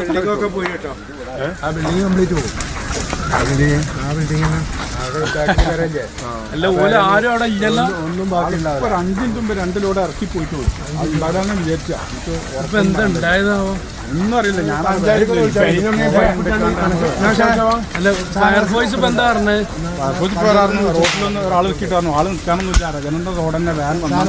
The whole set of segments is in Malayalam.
ബിൽഡിംഗൊക്കെ പോയി കേട്ടോ. ആ ബിൽഡിംഗ് കംപ്ലീറ്റ് പോകും ആ ബിൽഡിംഗ് ആ ബിൽഡിംഗ് അല്ല ഓല ആരും അവിടെ ഇല്ലല്ലോ. ഒന്നും ഒരു അഞ്ചിന് രണ്ട് ലോഡ് ഇറക്കി പോയിട്ട് പോയി ഉണ്ടാകാന്ന് വിചാരിച്ച. ഒന്നും അറിയില്ല. ഞാൻ അല്ല ഫയർഫോഴ്സ് ഇപ്പൊ എന്താ പറഞ്ഞത് റോഡിലൊന്ന് ഒരാൾ വെക്കിട്ടായിരുന്നു ആൾ നിൽക്കാനൊന്നും ഇല്ല. ജനന്റെ റോഡ് തന്നെ വാൻ വന്നാൽ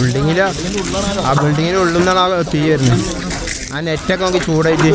ബിൽഡിങ്ങിൽ ആ ബിൽഡിങ്ങിന് ഉള്ളിൽ നിന്നാണ് ആ തീ വരുന്നത്. ആ നെറ്റൊക്കെ നമുക്ക് ചൂടായിട്ട്